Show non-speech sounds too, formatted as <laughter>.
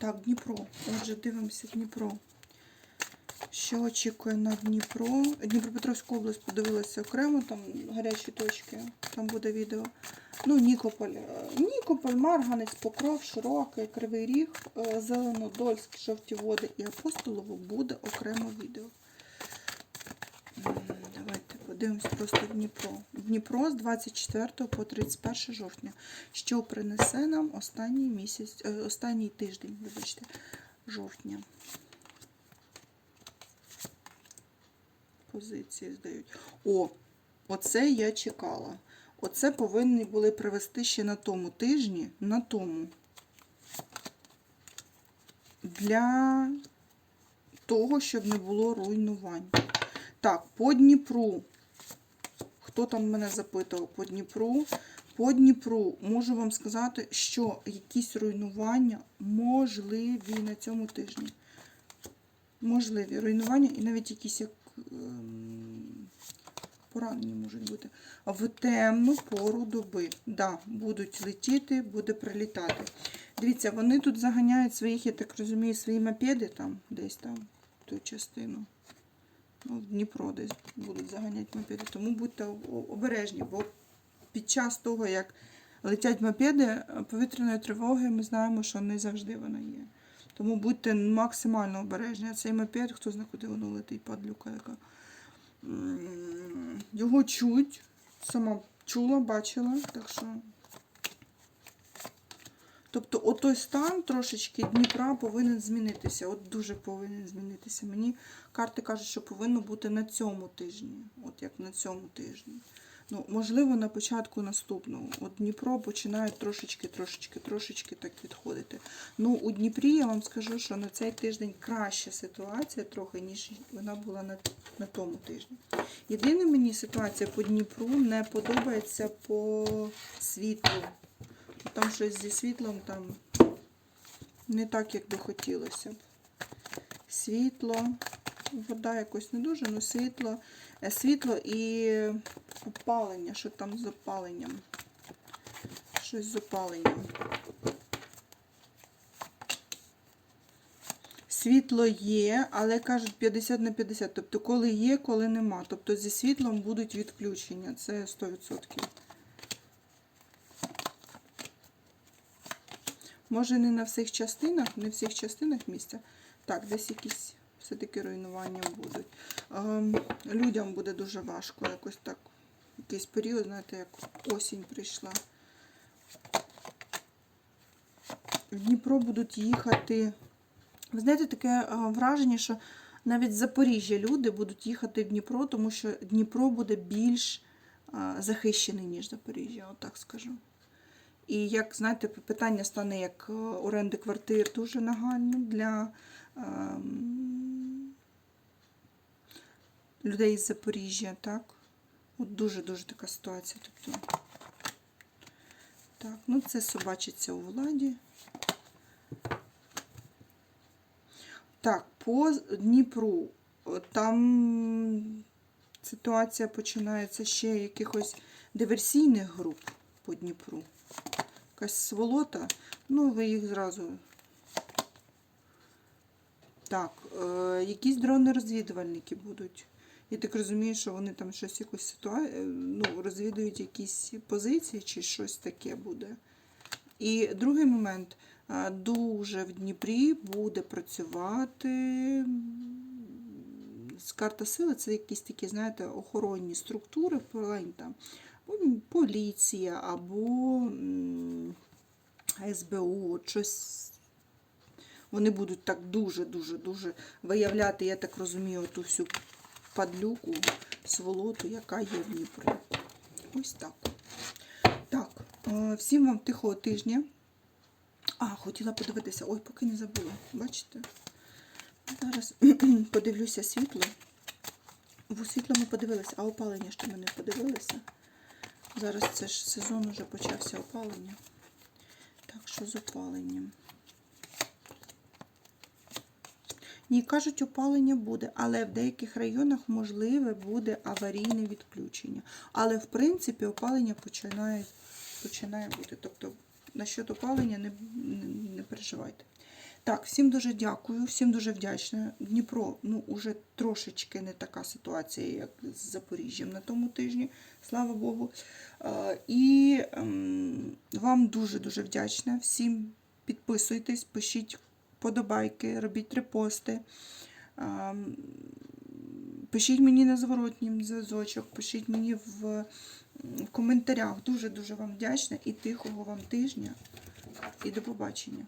Так, Дніпро. Отже, дивимося Дніпро. Що очікує на Дніпро? Дніпропетровську область подивилася окремо, там гарячі точки, там буде відео. Ну, Нікополь. Е, Нікополь, Марганець, Покров, Широкий, Кривий Ріг, е, Зеленодольськ, Жовті Води і Апостолово буде окремо відео. Подивимось просто Дніпро. Дніпро з 24 по 31 жовтня. Що принесе нам останній місяць, е, останній тиждень, вибачте, жовтня. Позиції здають. О, оце я чекала. Оце повинні були привести ще на тому тижні, на тому. Для того, щоб не було руйнувань. Так, по Дніпру. Хто там мене запитував по Дніпру? По Дніпру можу вам сказати, що якісь руйнування можливі на цьому тижні. Можливі руйнування і навіть якісь як ем, поранені можуть бути. В темну пору доби. Да, будуть летіти, буде прилітати. Дивіться, вони тут заганяють своїх, я так розумію, свої мопеди там, десь там, ту частину. Ну, в Дніпро десь будуть заганяти мопеди. Тому будьте обережні, бо під час того, як летять мопеди, повітряної тривоги, ми знаємо, що не завжди вона є. Тому будьте максимально обережні. А цей мопед, хто знає, куди воно летить, падлюка яка. Його чуть, сама чула, бачила, так що. Тобто, отой стан трошечки Дніпра повинен змінитися. От дуже повинен змінитися. Мені карти кажуть, що повинно бути на цьому тижні. От як на цьому тижні. Ну, можливо, на початку наступного. От Дніпро починає трошечки, трошечки, трошечки так відходити. Ну, у Дніпрі я вам скажу, що на цей тиждень краща ситуація трохи, ніж вона була на, на тому тижні. Єдине мені ситуація по Дніпру не подобається по світлу. Там щось зі світлом там не так, як би хотілося б. Світло, вода якось не дуже, але світло, Е, світло і опалення. Що там з опаленням? Щось з опаленням. Світло є, але кажуть 50 на 50. Тобто, коли є, коли нема. Тобто зі світлом будуть відключення. Це 100%. Може, не на всіх частинах, не всіх частинах місця. Так, десь якісь все-таки руйнування будуть. Ем, людям буде дуже важко якось так. Якийсь період, знаєте, як осінь прийшла. В Дніпро будуть їхати. Ви знаєте, таке е, враження, що навіть з Запоріжжя люди будуть їхати в Дніпро, тому що Дніпро буде більш е, захищений, ніж Запоріжжя, отак скажу. І як знаєте, питання стане як е, оренди квартир дуже нагальним для ем, людей з Запоріжжя, так? От дуже-дуже така ситуація. Тобто, так, ну це собачиться у владі. Так, по Дніпру. Там ситуація починається ще якихось диверсійних груп по Дніпру. Якась сволота. Ну, ви їх зразу. Так, е, якісь дрони-розвідувальники будуть. Я так розумію, що вони там щось якусь ситуацію, ну, розвідують якісь позиції чи щось таке буде. І другий момент. е, Дуже в Дніпрі буде працювати карта сили, це якісь такі, знаєте, охоронні структури, плань там, поліція або СБУ, щось. Вони будуть так дуже-дуже-дуже виявляти, я так розумію, ту всю падлюку, сволоту, яка є в Дніпрі. Ось так. Так, е, всім вам тихого тижня. А, хотіла подивитися. Ой, поки не забула. Бачите? Зараз <clears throat> подивлюся світло. В світло ми подивилися, а опалення ще ми не подивилися. Зараз це ж сезон уже почався опалення. Так що з опаленням. Ні, кажуть, опалення буде, але в деяких районах можливе буде аварійне відключення. Але в принципі опалення починає, починає бути. Тобто насчет опалення не, не, не переживайте. Так, всім дуже дякую, всім дуже вдячна. Дніпро, ну, уже трошечки не така ситуація, як з Запоріжжям на тому тижні, слава Богу. Е, І ем, вам дуже-дуже вдячна. Всім підписуйтесь, пишіть подобайки, робіть репости. Ем, Пишіть мені на зворотнім зв'язочок, пишіть мені в, в коментарях. Дуже-дуже вам вдячна і тихого вам тижня. І до побачення.